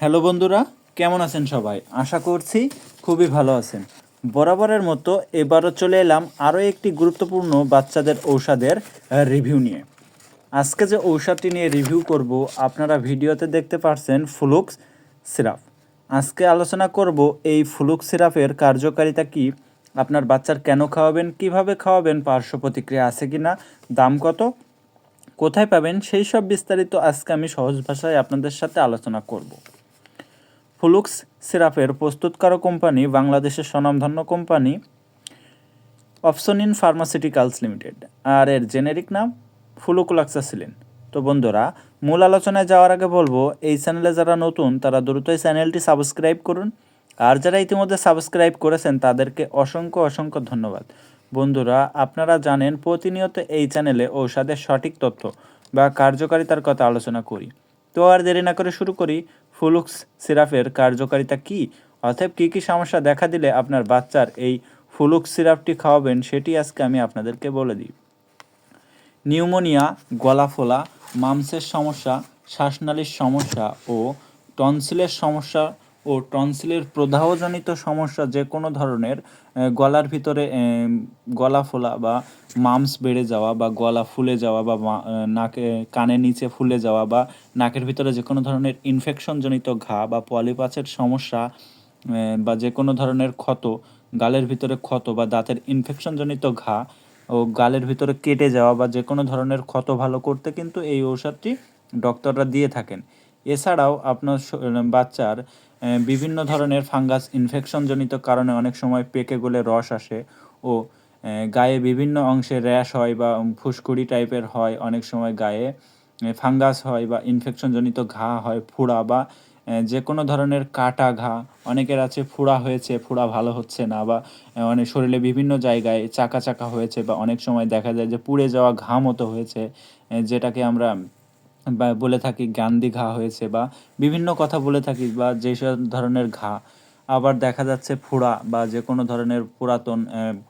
Hello বন্ধুরা, কেমন আছেন সবাই? আশা করছি খুবই ভালো আছেন। বরাবরের মতো এবারও চলে এলাম আরও একটি গুরুত্বপূর্ণ বাচ্চাদের ঔষধের রিভিউ নিয়ে। আজকে যে ঔষধটি নিয়ে রিভিউ করব, আপনারা ভিডিওতে দেখতে পারছেন ফ্লুক্স সিরাপ। আজকে আলোচনা করব এই ফ্লুক্স সিরাপের কার্যকারিতা কি, আপনার বাচ্চার কেন খাওয়াবেন, কীভাবে খাওয়াবেন, পার্শ্ব প্রতিক্রিয়া আছে কি না দাম কত, কোথায় পাবেন, সেই সব বিস্তারিত আজকে আমি সহজ ভাষায় আপনাদের সাথে আলোচনা করব। ফ্লুক্স সিরাপের প্রস্তুতকারক কোম্পানি বাংলাদেশের স্বনামধন্য কোম্পানি অপশনিন ফার্মাসিউটিক্যালস লিমিটেড। আর এর জেনেরিক নাম ফ্লুকোলাক্সাসিলিন। তো বন্ধুরা, মূল আলোচনায় যাওয়ার আগে বলব, এই চ্যানেলে যারা নতুন, তারা দ্রুত এই চ্যানেলটি সাবস্ক্রাইব করুন। আর যারা ইতিমধ্যে সাবস্ক্রাইব করেছেন, তাদেরকে অসংখ্য অসংখ্য ধন্যবাদ। বন্ধুরা, আপনারা জানেন প্রতিনিয়ত এই চ্যানেলে ঔষধের সঠিক তথ্য বা কার্যকারিতার কথা আলোচনা করি। তো আর দেরি না করে শুরু করি ফুলুক্স সিরাপের কার্যকারিতা কি? অর্থাৎ কী কী সমস্যা দেখা দিলে আপনার বাচ্চার এই ফুলুক্স সিরাপটি খাওয়াবেন সেটি আজকে আমি আপনাদেরকে বলে দিই। নিউমোনিয়া গলা ফোলা মামসের সমস্যা, শ্বাসনালীর সমস্যা ও টনসিলের সমস্যা ও টনসিলের প্রদাহজনিত সমস্যা যে কোনো ধরনের গলার ভিতরে গলা ফোলা বা মামস বেড়ে যাওয়া বা গলা ফুলে যাওয়া বা নাকে কানে নিচে ফুলে যাওয়া বা নাকের ভিতরে যে কোনো ধরনের ইনফেকশনজনিত ঘা বা পলিপাচের সমস্যা বা যে কোনো ধরনের ক্ষত, গালের ভিতরে ক্ষত বা দাঁতের ইনফেকশনজনিত ঘা ও গালের ভিতরে কেটে যাওয়া বা যে কোনো ধরনের ক্ষত ভালো করতে কিন্তু এই ঔষধটি ডক্টররা দিয়ে থাকেন। এছাড়াও আপনার বাচ্চার বিভিন্ন ধরনের ফাঙ্গাস ইনফেকশনজনিত কারণে অনেক সময় পেকে গলে রস আসে ও গায়ে বিভিন্ন অংশে র্যাশ হয় বা ফুসকুড়ি টাইপের হয়, অনেক সময় গায়ে ফাঙ্গাস হয় বা ইনফেকশনজনিত ঘা হয়, ফোড়া বা যে কোনো ধরনের কাটা ঘা। অনেকের আছে ফোড়া হয়েছে, ফোড়া ভালো হচ্ছে না বা অনেক শরীরে বিভিন্ন জায়গায় চাকা চাকা হয়েছে বা অনেক সময় দেখা যায় যে পুড়ে যাওয়া ঘা মতো হয়েছে যেটাকে আমরা বা বলে থাকি গান্ধী ঘা হয়েছে বা বিভিন্ন কথা বলে থাকি বা যেসব ধরনের ঘা। আবার দেখা যাচ্ছে ফোড়া বা যে কোনো ধরনের পুরাতন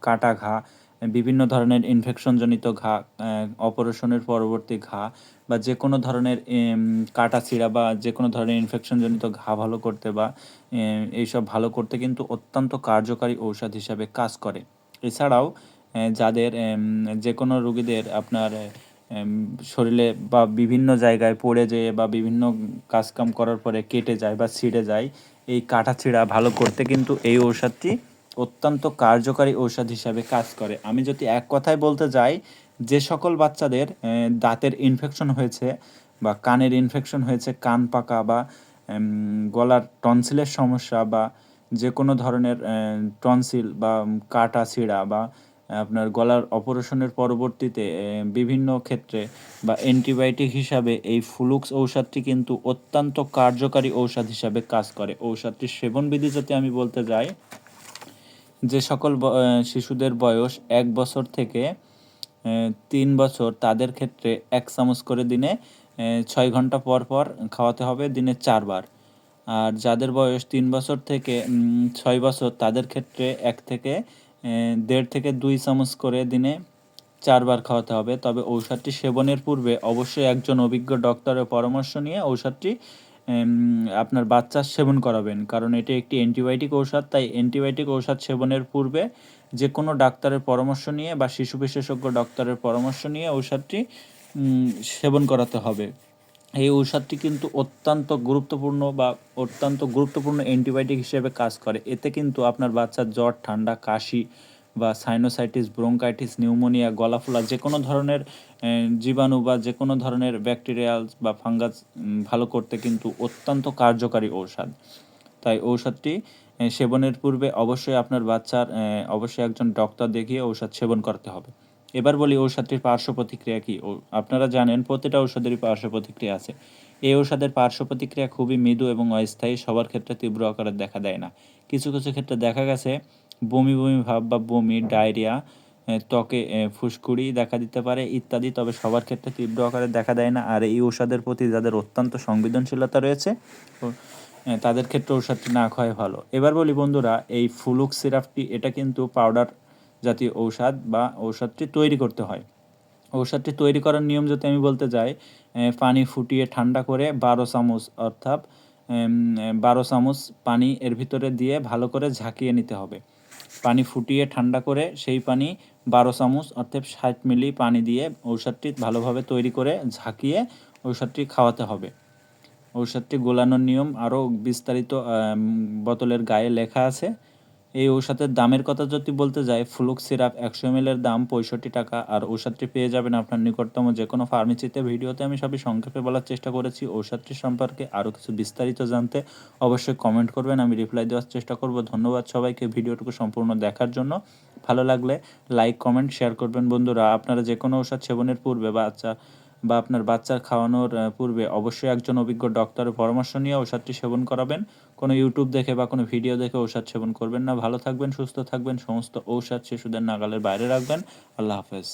কাটা ঘা বিভিন্ন ধরনের ইনফেকশনজনিত ঘা অপারেশনের পরবর্তী ঘা বা যে কোনো ধরনের কাটা ছিঁড়া বা যে কোনো ধরনের ইনফেকশনজনিত ঘা ভালো করতে বা এইসব ভালো করতে কিন্তু অত্যন্ত কার্যকারী ঔষধ হিসাবে কাজ করে। এছাড়াও যাদের যে কোনো রোগীদের আপনার শরীরে বা বিভিন্ন জায়গায় পড়ে যেয়ে বা বিভিন্ন কাজকাম করার পরে কেটে যায় বা ছিঁড়ে যায়, এই কাটা ছিঁড়া ভালো করতে কিন্তু এই ঔষধটি অত্যন্ত কার্যকারী ঔষধ হিসাবে কাজ করে। আমি যদি এক কথায় বলতে যাই, যে সকল বাচ্চাদের দাঁতের ইনফেকশন হয়েছে বা কানের ইনফেকশন হয়েছে, কান পাকা বা গলার টনসিলের সমস্যা বা যে কোনো ধরনের টনসিল বা কাটা ছিঁড়া বা আপনার গলার অপারেশনের পরবর্তীতে বিভিন্ন ক্ষেত্রে বা অ্যান্টিবায়োটিক হিসাবে এই ফ্লুক্স ঔষধটি কিন্তু অত্যন্ত কার্যকারী ঔষধ হিসাবে কাজ করে। ঔষধটির সেবনবিধি যদি আমি বলতে যাই, যে সকল শিশুদের বয়স এক বছর থেকে তিন বছর, তাদের ক্ষেত্রে এক চামচ করে দিনে ছয় ঘণ্টা পর পর খাওয়াতে হবে দিনে চারবার। আর যাদের বয়স তিন বছর থেকে ছয় বছর, তাদের ক্ষেত্রে এক থেকে দেড় থেকে দুই চামচ করে দিনে চারবার খাওয়াতে হবে। তবে ঔষধটি সেবনের পূর্বে অবশ্যই একজন অভিজ্ঞ ডক্টরের পরামর্শ নিয়ে ঔষধটি আপনার বাচ্চার সেবন করাবেন। কারণ এটি একটি অ্যান্টিবায়োটিক ঔষধ, তাই অ্যান্টিবায়োটিক ঔষধ সেবনের পূর্বে যে কোনো ডাক্তারের পরামর্শ নিয়ে বা শিশু বিশেষজ্ঞ ডক্টরের পরামর্শ নিয়ে ঔষধটি সেবন করাতে হবে। এই ঔষধটি কিন্তু অত্যন্ত গুরুত্বপূর্ণ বা অত্যন্ত গুরুত্বপূর্ণ অ্যান্টিবায়োটিক হিসেবে কাজ করে। এতে কিন্তু আপনার বাচ্চার জ্বর, ঠান্ডা, কাশি বা সাইনোসাইটিস ব্রোঙ্কাইটিস নিউমোনিয়া গলা ফোলা যে কোনো ধরনের জীবাণু বা যে কোনো ধরনের ব্যাকটেরিয়াল বা ফাঙ্গাস ভালো করতে কিন্তু অত্যন্ত কার্যকারী ঔষধ। তাই ঔষধটি সেবনের পূর্বে অবশ্যই আপনার বাচ্চার অবশ্যই একজন ডক্টর দেখিয়ে ঔষধ সেবন করতে হবে। এবার বলি ঔষধটির পার্শ্ব প্রতিক্রিয়া কী? আপনারা জানেন প্রতিটা ঔষধেরই পার্শ্ব প্রতিক্রিয়া আছে। এই ঔষধের পার্শ্ব প্রতিক্রিয়া খুবই মৃদু এবং অস্থায়ী, সবার ক্ষেত্রে তীব্র আকারে দেখা দেয় না। কিছু কিছু ক্ষেত্রে দেখা গেছে, বমি বমি ভাব বা বমি, ডায়রিয়া ত্বকে ফুসকুড়ি দেখা দিতে পারে ইত্যাদি, তবে সবার ক্ষেত্রে তীব্র আকারে দেখা দেয় না। আর এই ঔষধের প্রতি যাদের অত্যন্ত সংবেদনশীলতা রয়েছে তাদের ক্ষেত্রে ঔষধটি না খাওয়াই ভালো। এবার বলি বন্ধুরা, এই ফুলুক সিরাপটি, এটা কিন্তু পাউডার জাতীয় ঔষধ বা ঔষধটি তৈরি করতে হয়। ঔষধটি তৈরি করার নিয়ম যদি আমি বলতে যাই পানি ফুটিয়ে ঠান্ডা করে বারো চামচ অর্থাৎ বারো চামচ পানি এর ভিতরে দিয়ে ভালো করে ঝাঁকিয়ে নিতে হবে। পানি ফুটিয়ে ঠান্ডা করে সেই পানি বারো চামচ অর্থাৎ ষাট মিলি পানি দিয়ে ঔষধটি ভালোভাবে তৈরি করে ঝাঁকিয়ে ঔষধটি খাওয়াতে হবে। ঔষধটি গোলানোর নিয়ম আরও বিস্তারিত বোতলের গায়ে লেখা আছে। এই ঔষধের দামের কথা যদি বলতে যাই, ফ্লুক সিরাপ একশো এর দাম পঁয়ষট্টি টাকা। আর ঔষধটি পেয়ে যাবেন আপনার নিকটতম যে কোনো ফার্মেসিতে। ভিডিওতে আমি সবই সংক্ষেপে বলার চেষ্টা করেছি। ঔষধটি সম্পর্কে আরও কিছু বিস্তারিত জানতে অবশ্যই কমেন্ট করবেন। আমি রিপ্লাই দেওয়ার চেষ্টা করব। ধন্যবাদ সবাইকে ভিডিওটুকু সম্পূর্ণ দেখার জন্য। ভালো লাগলে লাইক কমেন্ট শেয়ার করবেন। বন্ধুরা, আপনারা যে কোনো ঔষধ সেবনের পূর্বে বাচ্চা বা আপনার বাচ্চার খাওয়ানোর পূর্বে অবশ্যই একজন অভিজ্ঞ ডক্টরের পরামর্শ নিয়ে ঔষধটি সেবন করাবেন। কোনো ইউটিউব দেখে বা কোনো ভিডিও দেখে ঔষধ সেবন করবেন না। ভালো থাকবেন, সুস্থ থাকবেন, সমস্ত ঔষধ শিশুদের নাগালের বাইরে রাখবেন। আল্লাহ হাফেজ।